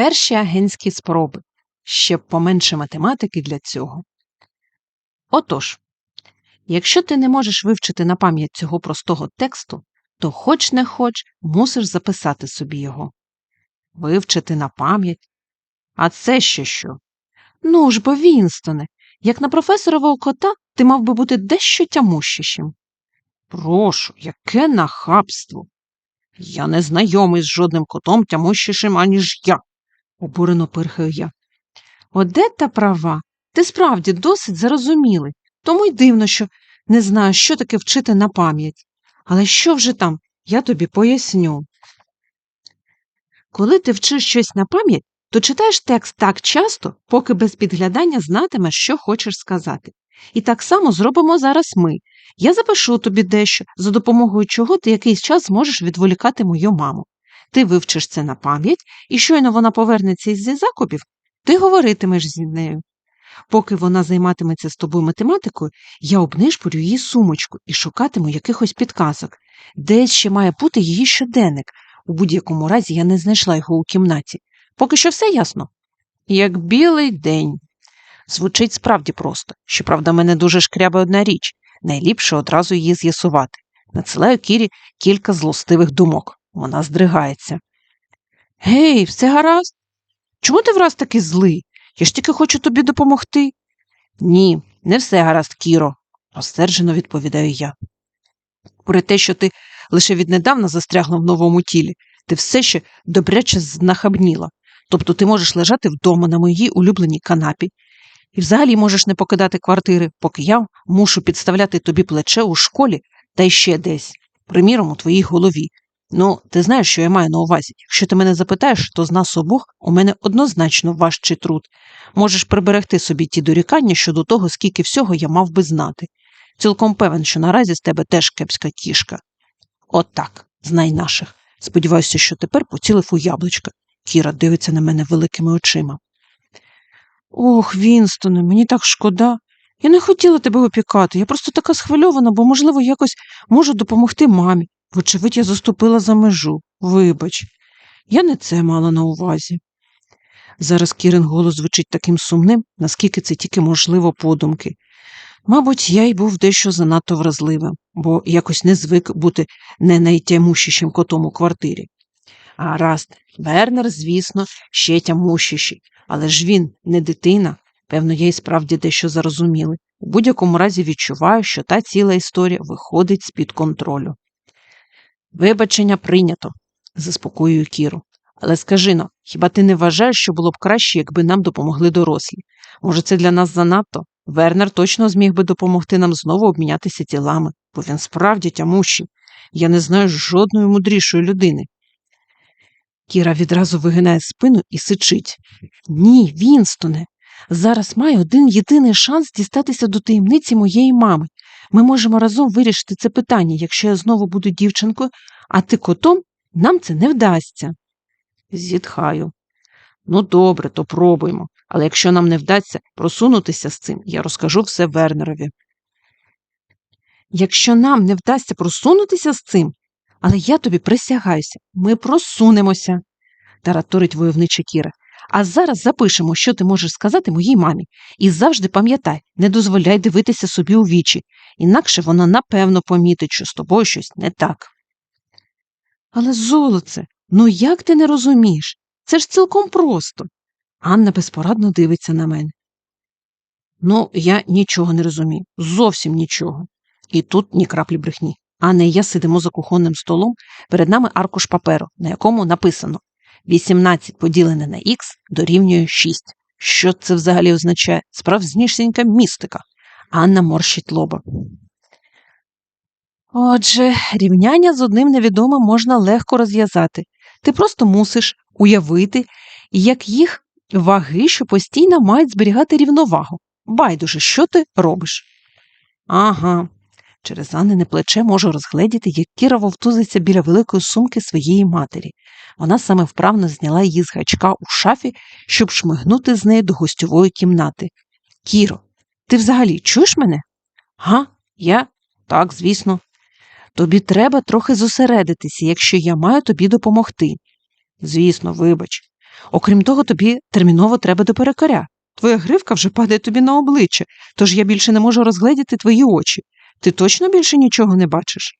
перші агентські спроби, ще поменше математики для цього. Отож, якщо ти не можеш вивчити на пам'ять цього простого тексту, то хоч не хоч мусиш записати собі його. Вивчити на пам'ять. А це ще що? Ну ж бо, Вінстоне, як на професорового кота ти мав би бути дещо тямущішим. Прошу, яке нахабство. Я не знайомий з жодним котом тямущішим, аніж я, обурено пирхаю я. Одета права, ти справді досить зарозумілий, тому й дивно, що не знаю, що таке вчити на пам'ять. Але що вже там, я тобі поясню. Коли ти вчиш щось на пам'ять, то читаєш текст так часто, поки без підглядання знатимеш, що хочеш сказати. І так само зробимо зараз ми. Я запишу тобі дещо, за допомогою чого ти якийсь час зможеш відволікати мою маму. Ти вивчиш це на пам'ять, і щойно вона повернеться із закупів, ти говоритимеш зі нею. Поки вона займатиметься з тобою математикою, я обнишпорю її сумочку і шукатиму якихось підказок. Десь ще має бути її щоденник. У будь-якому разі я не знайшла його у кімнаті. Поки що все ясно. Як білий день. Звучить справді просто. Щоправда, мене дуже шкрябе одна річ. Найліпше одразу її з'ясувати. Надсилаю Кірі кілька злостивих думок. Вона здригається. Гей, все гаразд? Чому ти враз такий злий? Я ж тільки хочу тобі допомогти. Ні, не все гаразд, Кіро, розсерджено відповідаю я. Про те, що ти лише віднедавна застрягла в новому тілі, ти все ще добряче знахабніла. Тобто ти можеш лежати вдома на моїй улюбленій канапі, і взагалі можеш не покидати квартири, поки я мушу підставляти тобі плече у школі та іще десь, приміром, у твоїй голові. Ну, ти знаєш, що я маю на увазі. Якщо ти мене запитаєш, то з нас обох у мене однозначно важчий труд. Можеш приберегти собі ті дорікання щодо того, скільки всього я мав би знати. Цілком певен, що наразі з тебе теж кепська кішка. От так, знай наших. Сподіваюся, що тепер поцілив у яблучка. Кіра дивиться на мене великими очима. Ох, Вінстоне, мені так шкода. Я не хотіла тебе опікати. Я просто така схвильована, бо, можливо, якось можу допомогти мамі. Вочевидь, я заступила за межу. Вибач, я не це мала на увазі. Зараз Кірин голос звучить таким сумним, наскільки це тільки можливо подумки. Мабуть, я й був дещо занадто вразливим, бо якось не звик бути не найтямущішим котом у квартирі. А раз, Вернер, звісно, ще тямущіший, але ж він не дитина. Певно, я й справді дещо зарозуміли. У будь-якому разі відчуваю, що та ціла історія виходить з-під контролю. Вибачення прийнято, заспокоюю Кіру. Але скажи но, хіба ти не вважаєш, що було б краще, якби нам допомогли дорослі? Може, це для нас занадто? Вернер точно зміг би допомогти нам знову обмінятися тілами, бо він справді тямущий. Я не знаю жодної мудрішої людини. Кіра відразу вигинає спину і сичить. Ні, Вінстоне. Зараз маю один єдиний шанс дістатися до таємниці моєї мами. Ми можемо разом вирішити це питання, якщо я знову буду дівчинкою, а ти котом, нам це не вдасться. Зітхаю. Ну, добре, то пробуємо. Але якщо нам не вдасться просунутися з цим, я розкажу все Вернерові. Якщо нам не вдасться просунутися з цим, але я тобі присягаюся, ми просунемося, тараторить войовнича Кіра. А зараз запишемо, що ти можеш сказати моїй мамі, і завжди пам'ятай, не дозволяй дивитися собі у вічі, інакше вона напевно помітить, що з тобою щось не так. Але, золоце, ну як ти не розумієш? Це ж цілком просто. Анна безпорадно дивиться на мене. Ну, я нічого не розумію, зовсім нічого. І тут ні краплі брехні. Анна і я сидимо за кухонним столом, перед нами аркуш паперу, на якому написано 18 поділене на х дорівнює 6. Що це взагалі означає? Справжнішенька містика. Анна морщить лоба. Отже, рівняння з одним невідомим можна легко розв'язати. Ти просто мусиш уявити, як їх ваги, що постійно мають зберігати рівновагу. Байдуже, що ти робиш? Ага. Через Аннине плече можу розгледіти, як Кіра вовтузиться біля великої сумки своєї матері. Вона саме вправно зняла її з гачка у шафі, щоб шмигнути з нею до гостьової кімнати. Кіро, ти взагалі чуєш мене? Га? Я? Так, звісно. Тобі треба трохи зосередитися, якщо я маю тобі допомогти. Звісно, вибач. Окрім того, тобі терміново треба до перекаря. Твоя гривка вже падає тобі на обличчя, тож я більше не можу розгледіти твої очі. Ти точно більше нічого не бачиш?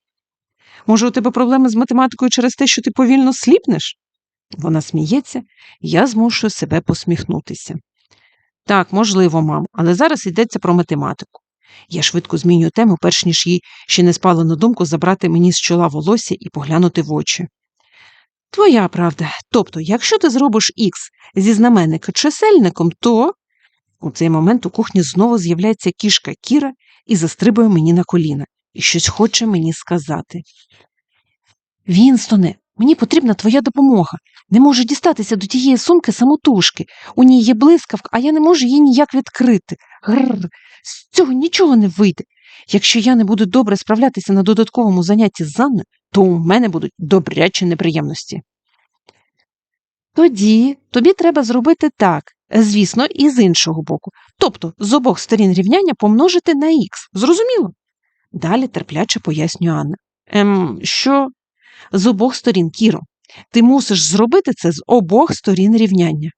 Може, у тебе проблеми з математикою через те, що ти повільно сліпнеш? Вона сміється, я змушую себе посміхнутися. Так, можливо, мам, але зараз йдеться про математику. Я швидко змінюю тему, перш ніж їй ще не спало на думку забрати мені з чола волосся і поглянути в очі. Твоя правда. Тобто, якщо ти зробиш х зі знаменника чисельником, то. У цей момент у кухні знову з'являється кішка Кіра і застрибує мені на коліна, і щось хоче мені сказати. Вінстоне, мені потрібна твоя допомога. Не можу дістатися до тієї сумки самотужки. У ній є блискавка, а я не можу її ніяк відкрити. Гррр, з цього нічого не вийде. Якщо я не буду добре справлятися на додатковому занятті з Анною, то у мене будуть добрячі неприємності. Тоді тобі треба зробити так, звісно, і з іншого боку. Тобто з обох сторін рівняння помножити на х. Зрозуміло? Далі терпляче пояснює Анна. Ем, що? З обох сторін, Кіро. Ти мусиш зробити це з обох сторін рівняння.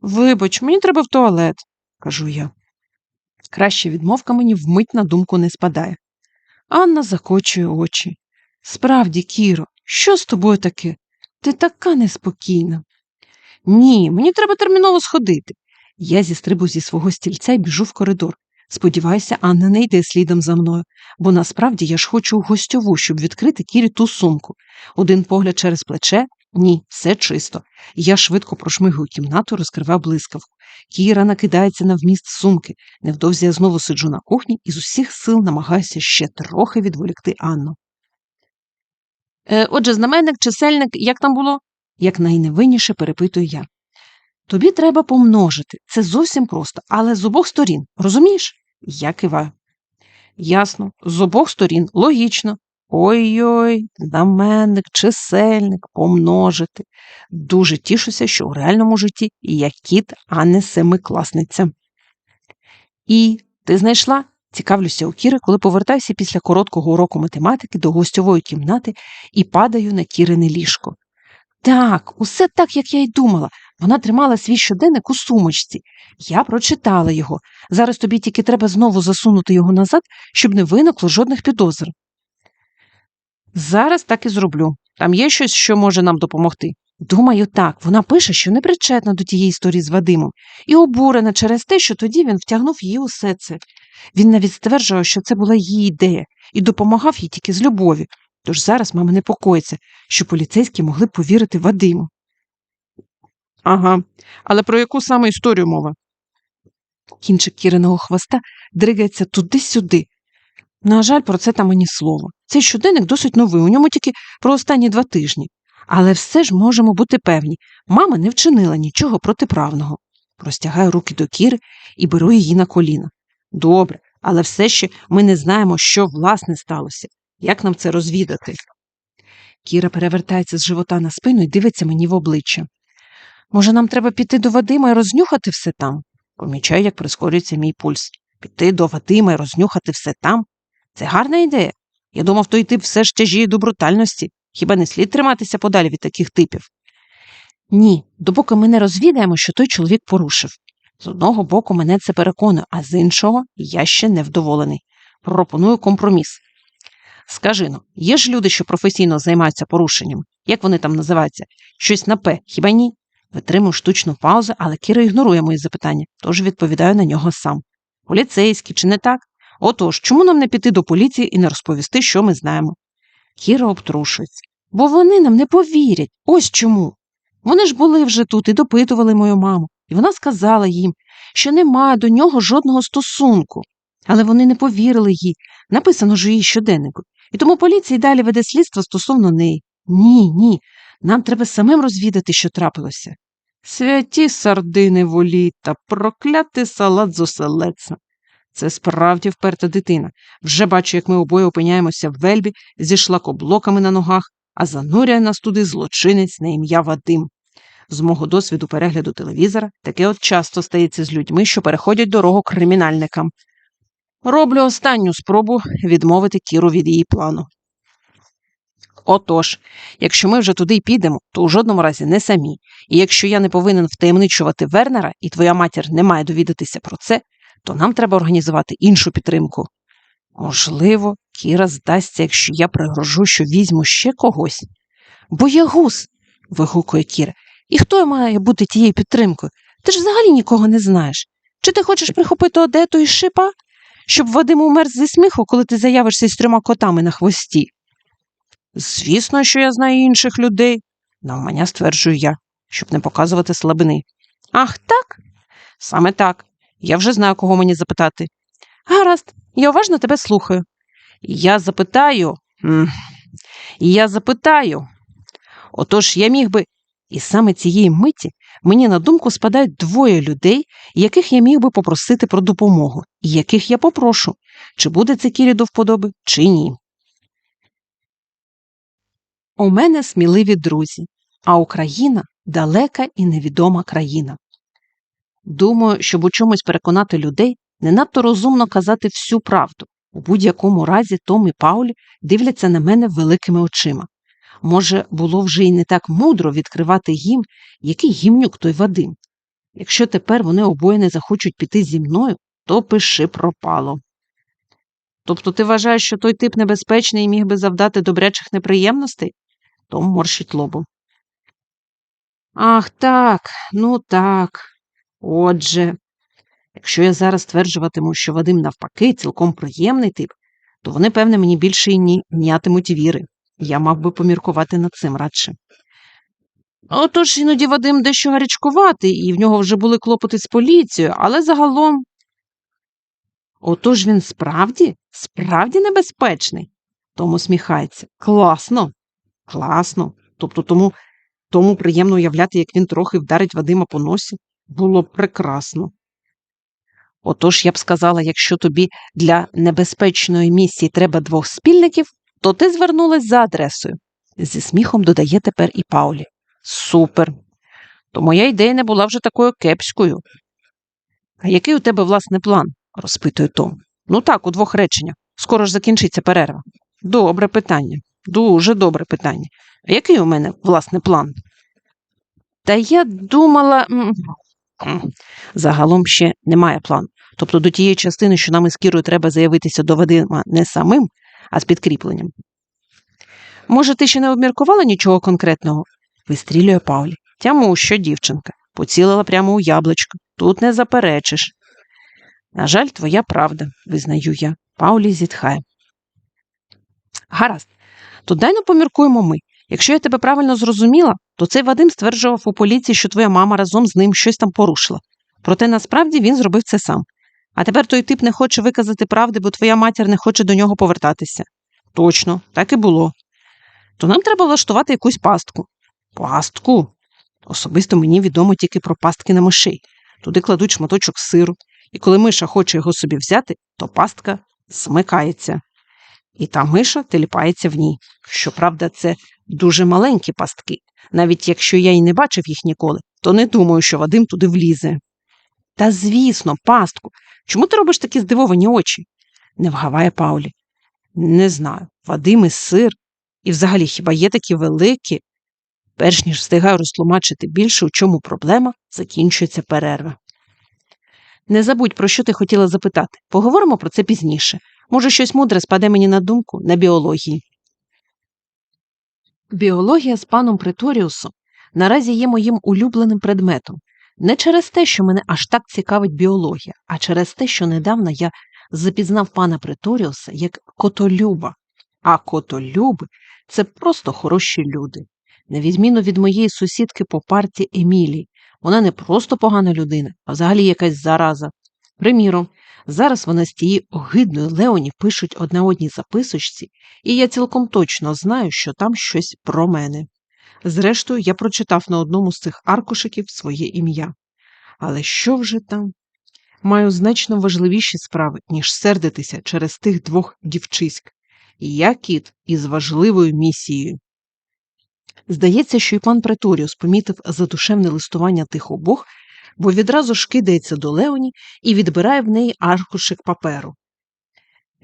Вибач, мені треба в туалет, кажу я. Краще відмовка мені вмить на думку не спадає. Анна закочує очі. Справді, Кіро, що з тобою таке? Ти така неспокійна. Ні, мені треба терміново сходити. Я зістрибу зі свого стільця і біжу в коридор. Сподіваюся, Анна не йде слідом за мною, бо насправді я ж хочу гостьову, щоб відкрити Кірі ту сумку. Один погляд через плече ні, все чисто. Я швидко прошмигую кімнату, розкриваю блискавку. Кіра накидається на вміст сумки. Невдовзі я знову сиджу на кухні і з усіх сил намагаюся ще трохи відволікти Анну. Е, отже, знаменник, чисельник, як там було? Якнайневинніше перепитую я. Тобі треба помножити. Це зовсім просто, але з обох сторін, розумієш? Я киваю. Ясно, з обох сторін, логічно. Ой-ой, знаменник, чисельник, помножити. Дуже тішуся, що у реальному житті я кіт, а не семикласниця. І ти знайшла? Цікавлюся у Кіри, коли повертаюся після короткого уроку математики до гостьової кімнати і падаю на Кірине ліжко. Так, усе так, як я й думала. Вона тримала свій щоденник у сумочці. Я прочитала його. Зараз тобі тільки треба знову засунути його назад, щоб не виникло жодних підозр. Зараз так і зроблю. Там є щось, що може нам допомогти. Думаю, так, вона пише, що не причетна до тієї історії з Вадимом, і обурена через те, що тоді він втягнув її усе це. Він навіть стверджував, що це була її ідея, і допомагав їй тільки з любові. Тож зараз мама непокоїться, що поліцейські могли б повірити Вадиму. Ага, але про яку саме історію мова? Кінчик кіриного хвоста дригається туди-сюди. На жаль, про це там ані слова. Цей щоденник досить новий, у ньому тільки про останні два тижні. Але все ж можемо бути певні, мама не вчинила нічого протиправного. Простягаю руки до Кіри і беру її на коліна. Добре, але все ще ми не знаємо, що власне сталося. Як нам це розвідати? Кіра перевертається з живота на спину і дивиться мені в обличчя. Може, нам треба піти до Вадима і рознюхати все там? Помічаю, як прискорюється мій пульс. Піти до Вадима і рознюхати все там? Це гарна ідея. Я думав, той тип все ж тяжіє до брутальності. Хіба не слід триматися подалі від таких типів? Ні, допоки ми не розвідаємо, що той чоловік порушив. З одного боку, мене це переконує, а з іншого я ще невдоволений. Пропоную компроміс. Скажи ну, є ж люди, що професійно займаються порушенням, як вони там називаються? Щось на П, хіба ні? Витримую штучну паузу, але Кіра ігнорує мої запитання, тож відповідаю на нього сам. Поліцейський, чи не так? Отож, чому нам не піти до поліції і не розповісти, що ми знаємо? Кіра обтрушується. Бо вони нам не повірять. Ось чому. Вони ж були вже тут і допитували мою маму, і вона сказала їм, що немає до нього жодного стосунку. Але вони не повірили їй, написано ж її щоденнику. І тому поліція далі веде слідство стосовно неї. Ні, ні. Нам треба самим розвідати, що трапилося. Святі сардини воліта, проклятий салат з оселедцем. Це справді вперта дитина. Вже бачу, як ми обоє опиняємося в вельбі зі шлакоблоками на ногах, а зануряє нас туди злочинець на ім'я Вадим. З мого досвіду перегляду телевізора таке от часто стається з людьми, що переходять дорогу кримінальникам. Роблю останню спробу відмовити Кіру від її плану. Отож, якщо ми вже туди й підемо, то у жодному разі не самі. І якщо я не повинен втаємничувати Вернера, і твоя матір не має довідатися про це, то нам треба організувати іншу підтримку. Можливо, Кіра здасться, якщо я пригрожу, що візьму ще когось. Боягуз. вигукує Кіра. І хто має бути тією підтримкою? Ти ж взагалі нікого не знаєш. Чи ти хочеш прихопити одету із шипа, щоб Вадим умер зі сміху, коли ти заявишся з трьома котами на хвості? Звісно, що я знаю інших людей, навмання стверджую я, щоб не показувати слабини. Ах, так? Саме так. Я вже знаю, кого мені запитати. Гаразд, я уважно тебе слухаю. Я запитаю. Я запитаю. Отож я міг би. І саме цієї миті мені на думку спадають двоє людей, яких я міг би попросити про допомогу, і яких я попрошу, чи буде це Кірі до вподоби, чи ні. У мене сміливі друзі, а Україна далека і невідома країна. Думаю, щоб у чомусь переконати людей, не надто розумно казати всю правду. У будь-якому разі Том і Паулі дивляться на мене великими очима. Може, було вже й не так мудро відкривати їм, який гімнюк той Вадим. Якщо тепер вони обоє не захочуть піти зі мною, то пиши пропало. Тобто ти вважаєш, що той тип небезпечний і міг би завдати добрячих неприємностей? Том морщить лобом. Ах, так, ну так. Отже, якщо я зараз стверджуватиму, що Вадим навпаки цілком приємний тип, то вони, певне, мені більше й ні нятимуть віри. Я мав би поміркувати над цим радше. Отож іноді Вадим дещо гарячкуватий, і в нього вже були клопоти з поліцією, але загалом. Отож він справді, справді небезпечний. Том усміхається. Класно, класно. Тобто тому, тому приємно уявляти, як він трохи вдарить Вадима по носі. Було б прекрасно. Отож я б сказала, якщо тобі для небезпечної місії треба двох спільників, то ти звернулась за адресою. Зі сміхом додає тепер і Паулі. Супер. То моя ідея не була вже такою кепською. А який у тебе, власне, план? розпитує Том. Ну так, у двох реченнях. Скоро ж закінчиться перерва. Добре питання. Дуже добре питання. А який у мене, власне, план? Та я думала. Загалом ще немає плану. Тобто до тієї частини, що нам із Кірою треба заявитися до Вадима не самим, а з підкріпленням. Може, ти ще не обміркувала нічого конкретного? вистрілює Паулі. Тяму, що дівчинка, поцілила прямо у яблучко. Тут не заперечиш. На жаль, твоя правда, визнаю я. Паулі зітхає. Гаразд, то дай ну поміркуємо ми. Якщо я тебе правильно зрозуміла, то цей Вадим стверджував у поліції, що твоя мама разом з ним щось там порушила. Проте насправді він зробив це сам. А тепер той тип не хоче виказати правди, бо твоя матір не хоче до нього повертатися. Точно, так і було. То нам треба влаштувати якусь пастку. Пастку? Особисто мені відомо тільки про пастки на мишей. Туди кладуть шматочок сиру, і коли миша хоче його собі взяти, то пастка смикається. І та миша теліпається в ній. Щоправда, це дуже маленькі пастки. Навіть якщо я й не бачив їх ніколи, то не думаю, що Вадим туди влізе. Та звісно, пастку. Чому ти робиш такі здивовані очі? не вгаває Паулі. Не знаю. Вадим і сир. І взагалі хіба є такі великі? Перш ніж встигаю розтлумачити більше, у чому проблема, закінчується перерва. Не забудь, про що ти хотіла запитати. Поговоримо про це пізніше. Може, щось мудре спаде мені на думку на біології. Біологія з паном Преторіусом наразі є моїм улюбленим предметом. Не через те, що мене аж так цікавить біологія, а через те, що недавно я запізнав пана Преторіуса як котолюба. А котолюби це просто хороші люди. На відміну від моєї сусідки по парті Емілії, вона не просто погана людина, а взагалі якась зараза. Приміром, зараз вона з тієї огидної Леоні пишуть одна одній записочці, і я цілком точно знаю, що там щось про мене. Зрештою, я прочитав на одному з цих аркушиків своє ім'я. Але що вже там? Маю значно важливіші справи, ніж сердитися через тих двох дівчиськ. Я кіт із важливою місією. Здається, що і пан Преторіус помітив задушевне листування тих обох, бо відразу ж кидається до Леоні і відбирає в неї аркушик паперу.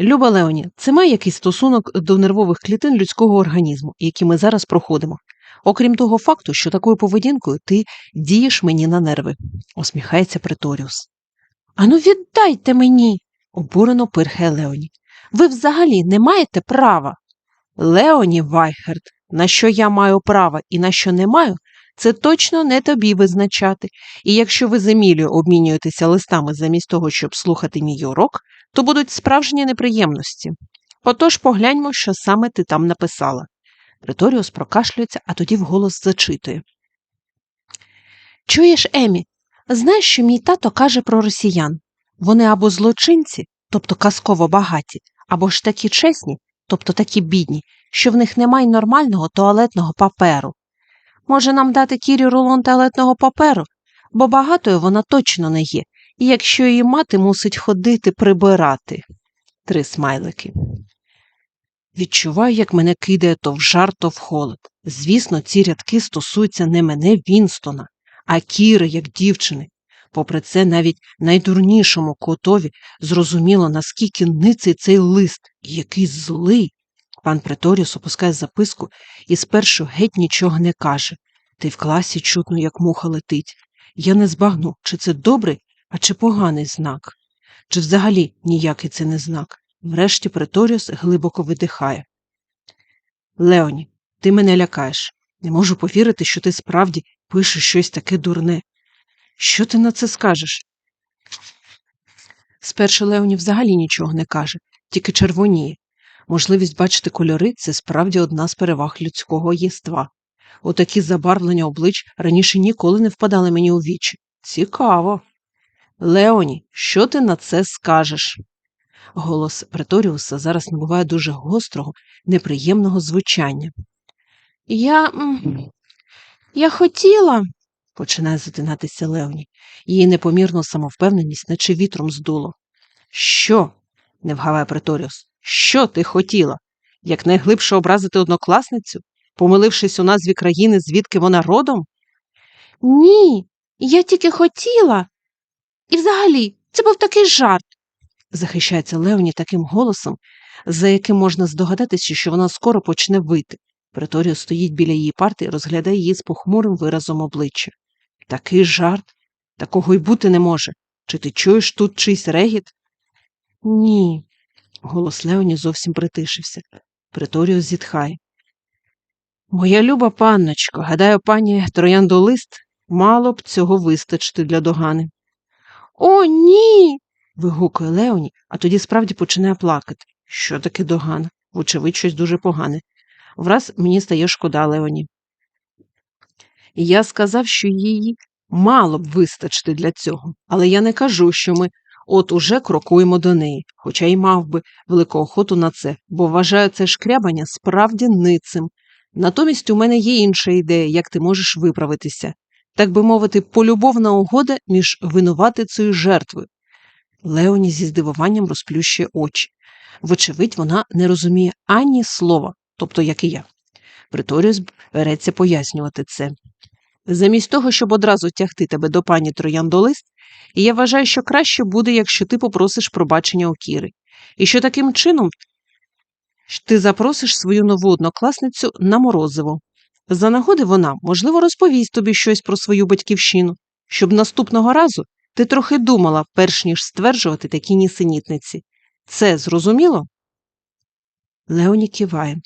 Люба Леоні, це має якийсь стосунок до нервових клітин людського організму, які ми зараз проходимо. Окрім того факту, що такою поведінкою ти дієш мені на нерви, усміхається Преторіус. Ану, віддайте мені, обурено пирхає Леоні. Ви взагалі не маєте права. Леоні Вайхерт, на що я маю право і на що не маю, це точно не тобі визначати. І якщо ви з Емілією обмінюєтеся листами замість того, щоб слухати мій урок, то будуть справжні неприємності. Отож погляньмо, що саме ти там написала. Преторіус прокашлюється, а тоді вголос зачитує. Чуєш, Емі, знаєш, що мій тато каже про росіян? Вони або злочинці, тобто казково багаті, або ж такі чесні, тобто такі бідні, що в них немає нормального туалетного паперу. Може, нам дати Кірі рулон туалетного паперу, бо багатою вона точно не є, і якщо її мати мусить ходити прибирати. Три смайлики. Відчуваю, як мене кидає то в жар, то в холод. Звісно, ці рядки стосуються не мене Вінстона, а Кіри, як дівчини. Попри це, навіть найдурнішому котові зрозуміло, наскільки ниций цей лист, який злий. Пан Преторіус опускає записку і спершу геть нічого не каже. Й в класі чутно, як муха летить. Я не збагну, чи це добрий, а чи поганий знак, чи взагалі ніякий це не знак. Врешті Преторіус глибоко видихає. Леоні, ти мене лякаєш. Не можу повірити, що ти справді пишеш щось таке дурне. Що ти на це скажеш? Спершу Леоні взагалі нічого не каже, тільки червоніє. Можливість бачити кольори це справді одна з переваг людського єства. Отакі забарвлення облич раніше ніколи не впадали мені у вічі. Цікаво. Леоні, що ти на це скажеш? Голос Преторіуса зараз набуває дуже гострого, неприємного звучання. Я. Я хотіла, починає затинатися Леоні. Її непомірну самовпевненість, наче вітром здуло. Що? не вгаває Преторіус. Що ти хотіла? Якнайглибше образити однокласницю, помилившись у назві країни, звідки вона родом? Ні, я тільки хотіла. І взагалі, це був такий жарт, захищається Леоні таким голосом, за яким можна здогадатися, що вона скоро почне вити. Преторіо стоїть біля її парти і розглядає її з похмурим виразом обличчя. Такий жарт? Такого й бути не може. Чи ти чуєш тут чийсь регіт? Ні. Голос Леоні зовсім притишився. Преторіо зітхає. Моя люба панночко, гадаю, пані трояндолист мало б цього вистачити для догани. О, ні. Вигукує Леоні, а тоді справді починає плакати. Що таке догана? Вочевидь, щось дуже погане. Враз мені стає шкода Леоні. Я сказав, що її мало б вистачити для цього, але я не кажу, що ми от уже крокуємо до неї, хоча й мав би велику охоту на це, бо вважаю це шкрябання справді ницим. Натомість у мене є інша ідея, як ти можеш виправитися, так би мовити, полюбовна угода між винуватицею і жертвою. Леоні зі здивуванням розплющує очі. Вочевидь, вона не розуміє ані слова, тобто як і я. Приторіус береться пояснювати це. Замість того, щоб одразу тягти тебе до пані Трояндолист, я вважаю, що краще буде, якщо ти попросиш пробачення у Кіри, і що таким чином ти запросиш свою нову однокласницю на морозиво. За нагоди вона, можливо, розповість тобі щось про свою батьківщину, щоб наступного разу ти трохи думала, перш ніж стверджувати такі нісенітниці. Це зрозуміло? Леоні киває.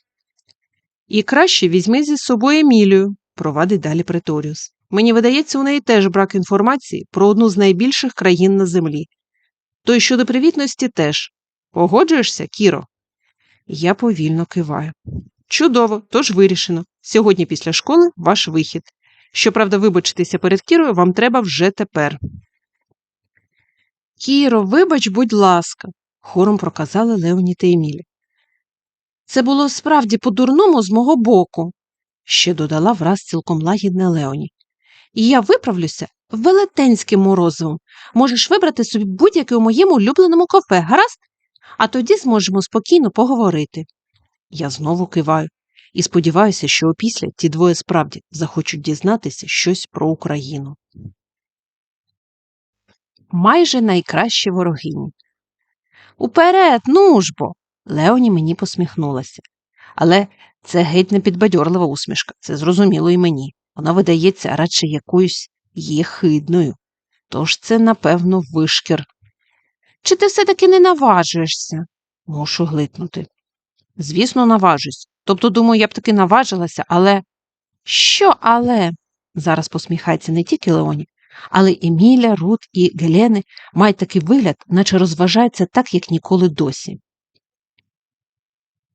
І краще візьми зі собою Емілію, провадить далі Преторіус. Мені видається, у неї теж брак інформації про одну з найбільших країн на землі. То й щодо привітності теж. Погоджуєшся, Кіро? Я повільно киваю. Чудово, тож вирішено. Сьогодні після школи ваш вихід. Щоправда, вибачитися перед Кірою вам треба вже тепер. Кіро, вибач, будь ласка, хором проказали Леоні та Емілі. Це було справді по-дурному з мого боку, ще додала враз цілком лагідне Леоні. І я виправлюся велетенським морозивом. Можеш вибрати собі будь-яке у моєму улюбленому кафе, гаразд? А тоді зможемо спокійно поговорити. Я знову киваю і сподіваюся, що опісля ті двоє справді захочуть дізнатися щось про Україну. Майже найкращі ворогині. Уперед, ну ж бо. Леоні мені посміхнулася. Але це геть не підбадьорлива усмішка, це зрозуміло і мені. Вона видається радше якоюсь єхидною. Тож це, напевно, вишкір. Чи ти все-таки не наважуєшся? Мушу глитнути. Звісно, наважусь. Тобто, думаю, я б таки наважилася, але. Що, але? Зараз посміхається не тільки Леоні, але Еміля, Рут і Гелени мають такий вигляд, наче розважаються так, як ніколи досі.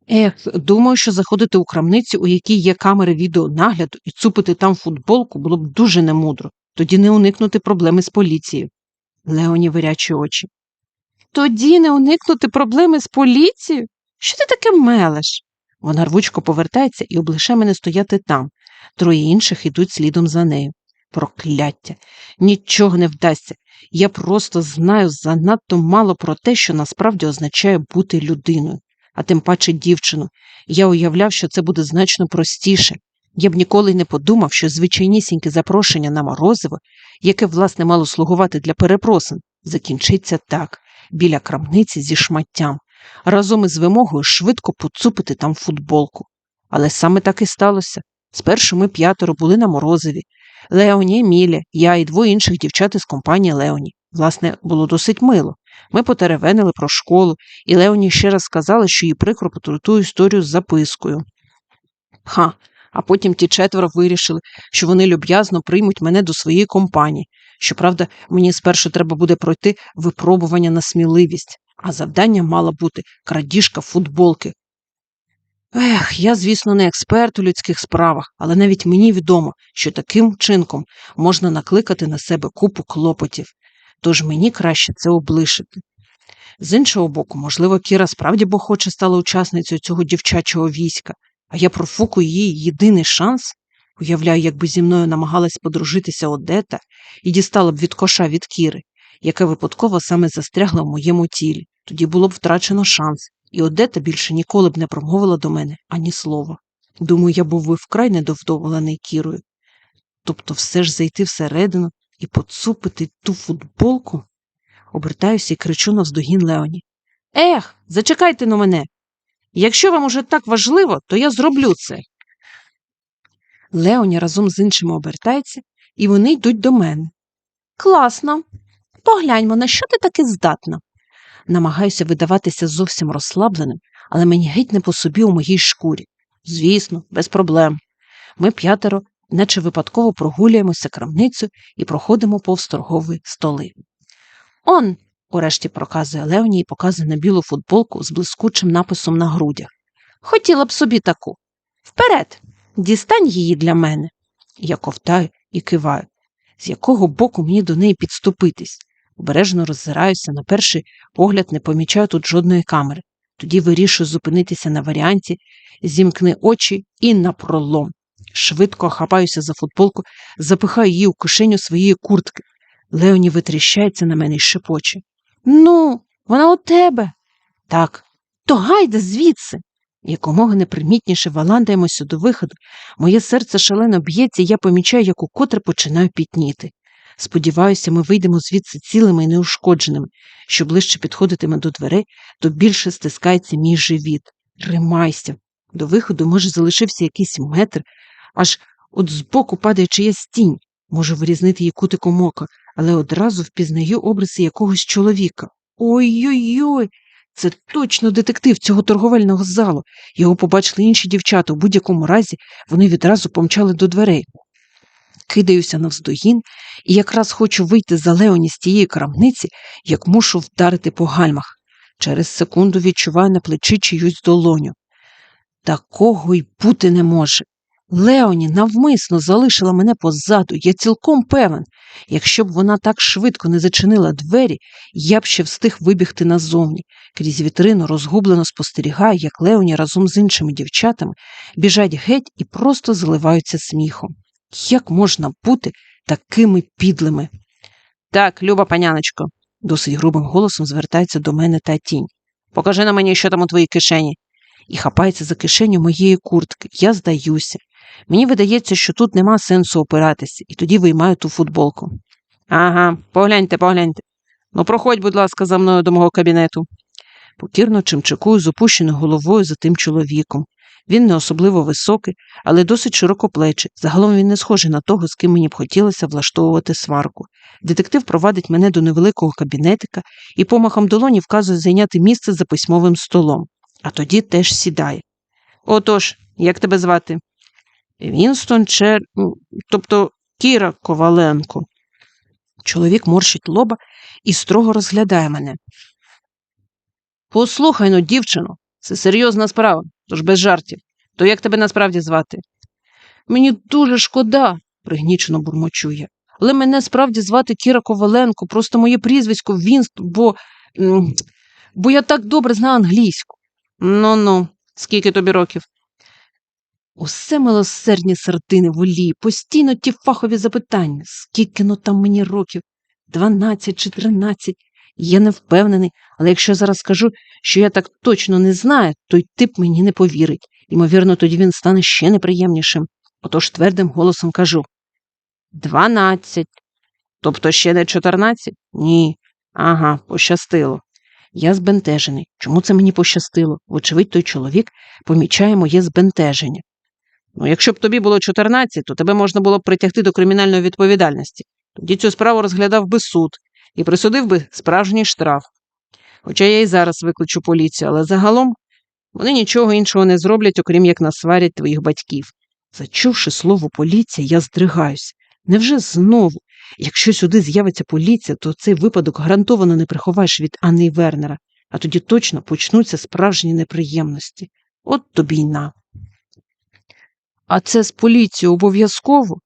Ех, думаю, що заходити у крамницю, у якій є камери відеонагляду, і цупити там футболку було б дуже немудро, тоді не уникнути проблеми з поліцією. Леоні вирячує очі. Тоді не уникнути проблеми з поліцією? Що ти таке мелеш? Вона рвучко повертається і облише мене стояти там. Троє інших ідуть слідом за нею. Прокляття. Нічого не вдасться. Я просто знаю занадто мало про те, що насправді означає бути людиною, а тим паче дівчину. Я уявляв, що це буде значно простіше. Я б ніколи не подумав, що звичайнісіньке запрошення на морозиво, яке, власне, мало слугувати для перепросин, закінчиться так, біля крамниці зі шматтям, разом із вимогою швидко поцупити там футболку. Але саме так і сталося. Спершу ми п'ятеро були на морозиві. Леоні, Емілія, я і двоє інших дівчат із компанії Леоні. Власне, було досить мило. Ми потеревенили про школу, і Леоні ще раз сказала, що їй прикро про ту історію з запискою. Ха, а потім ті четверо вирішили, що вони люб'язно приймуть мене до своєї компанії. Щоправда, мені спершу треба буде пройти випробування на сміливість, а завдання мала бути крадіжка футболки. Ех, я, звісно, не експерт у людських справах, але навіть мені відомо, що таким чинком можна накликати на себе купу клопотів, тож мені краще це облишити. З іншого боку, можливо, Кіра справді бо хоче стала учасницею цього дівчачого війська, а я профукую її єдиний шанс. Уявляю, якби зі мною намагалась подружитися Одета і дістала б від коша від Кіри, яка випадково саме застрягла в моєму тілі. Тоді було б втрачено шанс, і Одета більше ніколи б не промовила до мене ані слова. Думаю, я був би вкрай недовдоволений Кірою. Тобто все ж зайти всередину і поцупити ту футболку? Обертаюся і кричу навздогін Леоні. Ех, зачекайте на мене. Якщо вам уже так важливо, то я зроблю це. Леоні разом з іншими обертається, і вони йдуть до мене. Класно. Погляньмо, на що ти таки здатна. Намагаюся видаватися зовсім розслабленим, але мені геть не по собі у моїй шкурі. Звісно, без проблем. Ми п'ятеро, наче випадково прогулюємося крамницю і проходимо повз торгові столи. Он, урешті проказує Леоні і показує на білу футболку з блискучим написом на грудях. Хотіла б собі таку. Вперед, дістань її для мене. Я ковтаю і киваю. З якого боку мені до неї підступитись? Обережно роззираюся, на перший погляд не помічаю тут жодної камери. Тоді вирішую зупинитися на варіанті, зімкни очі і напролом. Швидко хапаюся за футболку, запихаю її у кишеню своєї куртки. Леоні витріщається на мене і шепоче. Ну, вона у тебе. Так, то гайда звідси. Якомога непримітніше валандаємося до виходу, моє серце шалено б'ється, я помічаю, як укотре починаю пітніти. Сподіваюся, ми вийдемо звідси цілими і неушкодженими. Що ближче підходитиме до дверей, то більше стискається мій живіт. Римайся. До виходу, може, залишився якийсь метр, аж от збоку падає чиясь тінь. Можу вирізнити її кутиком ока, але одразу впізнаю обриси якогось чоловіка. Ой-ой-ой! Це точно детектив цього торговельного залу. Його побачили інші дівчата. У будь-якому разі вони відразу помчали до дверей. Кидаюся навздогін і якраз хочу вийти за Леоні з тієї крамниці, як мушу вдарити по гальмах. Через секунду відчуваю на плечі чиюсь долоню. Такого й бути не може. Леоні навмисно залишила мене позаду, я цілком певен. Якщо б вона так швидко не зачинила двері, я б ще встиг вибігти назовні. Крізь вітрину розгублено спостерігаю, як Леоні разом з іншими дівчатами біжать геть і просто зливаються сміхом. Як можна бути такими підлими? Так, люба паняночко, досить грубим голосом звертається до мене та тінь. Покажи на мені, що там у твоїй кишені. І хапається за кишеню моєї куртки. Я здаюся. Мені видається, що тут нема сенсу опиратися, і тоді виймаю ту футболку. Ага, погляньте, погляньте. Ну, проходь, будь ласка, за мною до мого кабінету. покірно чимчикую з опущеною головою за тим чоловіком. Він не особливо високий, але досить широкоплечий. Загалом він не схожий на того, з ким мені б хотілося влаштовувати сварку. Детектив провадить мене до невеликого кабінетика і помахом долоні вказує зайняти місце за письмовим столом, а тоді теж сідає. Отож, як тебе звати? Вінстон Чер, тобто Кіра Коваленко. Чоловік морщить лоба і строго розглядає мене. Послухай ну, дівчино, це серйозна справа, тож без жартів. То як тебе насправді звати? Мені дуже шкода, пригнічено бурмочу я. Але мене справді звати Кіра Коваленко, просто моє прізвисько Вінстон, бо, бо я так добре знаю англійську. Ну ну, скільки тобі років? Усе милосердні сардини волі, постійно ті фахові запитання. Скільки ну там мені років? Дванадцять чи тринадцять? Я не впевнений, але якщо зараз скажу, що я так точно не знаю, то й тип мені не повірить. Ймовірно, тоді він стане ще неприємнішим. Отож твердим голосом кажу Дванадцять. Тобто ще не чотирнадцять? Ні. Ага, пощастило. Я збентежений. Чому це мені пощастило? Вочевидь, той чоловік помічає моє збентеження. Ну, якщо б тобі було 14, то тебе можна було б притягти до кримінальної відповідальності. Тоді цю справу розглядав би суд і присудив би справжній штраф. Хоча я і зараз викличу поліцію, але загалом вони нічого іншого не зроблять, окрім як насварять твоїх батьків. Зачувши слово поліція, я здригаюся. Невже знову? Якщо сюди з'явиться поліція, то цей випадок гарантовано не приховаєш від Анни Вернера, а тоді точно почнуться справжні неприємності. От тобі й на. А це з поліцією обов'язково?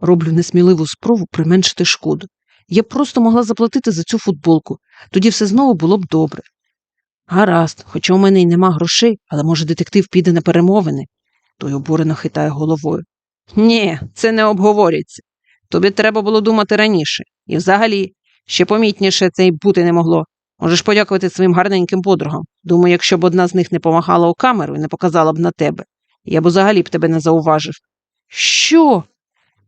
Роблю несміливу спробу применшити шкоду. Я б просто могла заплатити за цю футболку, тоді все знову було б добре. Гаразд, хоча у мене й нема грошей, але може детектив піде на перемовини. Той обурено хитає головою. Ні, це не обговорюється. Тобі треба було думати раніше. І взагалі, ще помітніше це й бути не могло. Можеш подякувати своїм гарненьким подругам. Думаю, якщо б одна з них не помахала у камеру і не показала б на тебе, я б взагалі б тебе не зауважив. Що?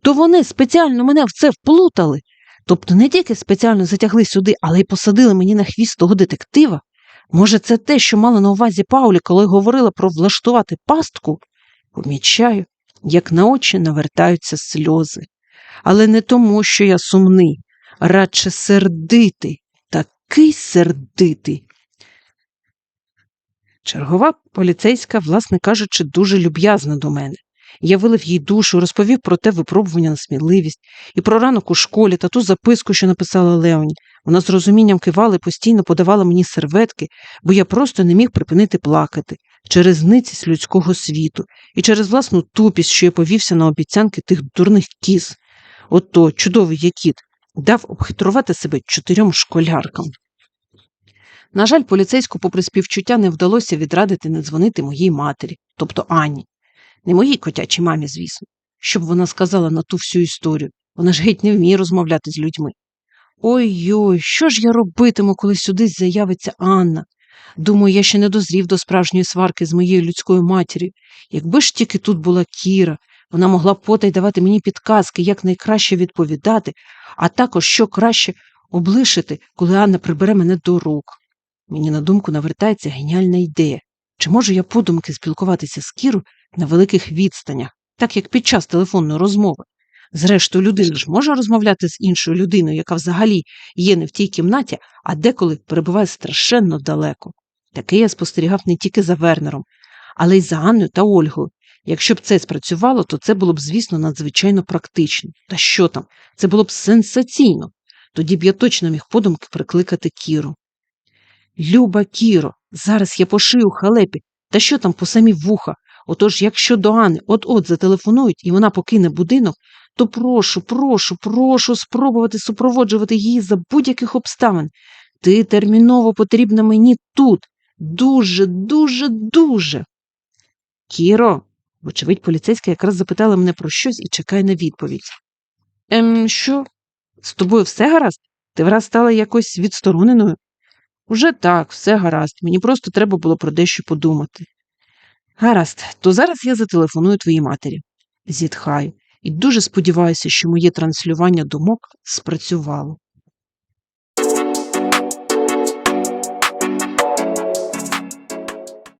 То вони спеціально мене в це вплутали. Тобто не тільки спеціально затягли сюди, але й посадили мені на хвіст того детектива? Може, це те, що мала на увазі Паулі, коли говорила про влаштувати пастку? Помічаю, як на очі навертаються сльози. Але не тому, що я сумний, радше сердитий, такий сердитий. Чергова поліцейська, власне кажучи, дуже люб'язна до мене. Я вилив їй душу, розповів про те випробування на сміливість, і про ранок у школі та ту записку, що написала Леоні. Вона з розумінням кивала і постійно подавала мені серветки, бо я просто не міг припинити плакати через ницість людського світу і через власну тупість, що я повівся на обіцянки тих дурних кіз. Ото чудовий якіт дав обхитрувати себе чотирьом школяркам. На жаль, поліцейську, попри співчуття, не вдалося відрадити не дзвонити моїй матері, тобто Ані. Не моїй котячій мамі, звісно, щоб вона сказала на ту всю історію. Вона ж геть не вміє розмовляти з людьми. Ой-ой, що ж я робитиму, коли сюди з'явиться Анна? Думаю, я ще не дозрів до справжньої сварки з моєю людською матір'ю. Якби ж тільки тут була Кіра, вона могла б потай давати мені підказки, як найкраще відповідати, а також що краще облишити, коли Анна прибере мене до рук. Мені на думку навертається геніальна ідея. Чи можу я подумки спілкуватися з Кірою на великих відстанях, так як під час телефонної розмови? Зрештою, людина ж може розмовляти з іншою людиною, яка взагалі є не в тій кімнаті, а деколи перебуває страшенно далеко. Таке я спостерігав не тільки за Вернером, але й за Анною та Ольгою. Якщо б це спрацювало, то це було б, звісно, надзвичайно практично. Та що там? Це було б сенсаційно. Тоді б я точно міг подумки прикликати Кіру. Люба Кіро, зараз я пошию халепі, та що там по самі вуха? Отож, якщо до Ани от-от зателефонують і вона покине будинок, то прошу, прошу, прошу спробувати супроводжувати її за будь-яких обставин. Ти терміново потрібна мені тут. Дуже, дуже, дуже. Кіро, вочевидь, поліцейська якраз запитала мене про щось і чекає на відповідь. Ем, що? З тобою все гаразд? Ти враз стала якось відстороненою? Уже так, все гаразд. Мені просто треба було про дещо подумати. Гаразд, то зараз я зателефоную твоїй матері. Зітхаю, і дуже сподіваюся, що моє транслювання думок спрацювало.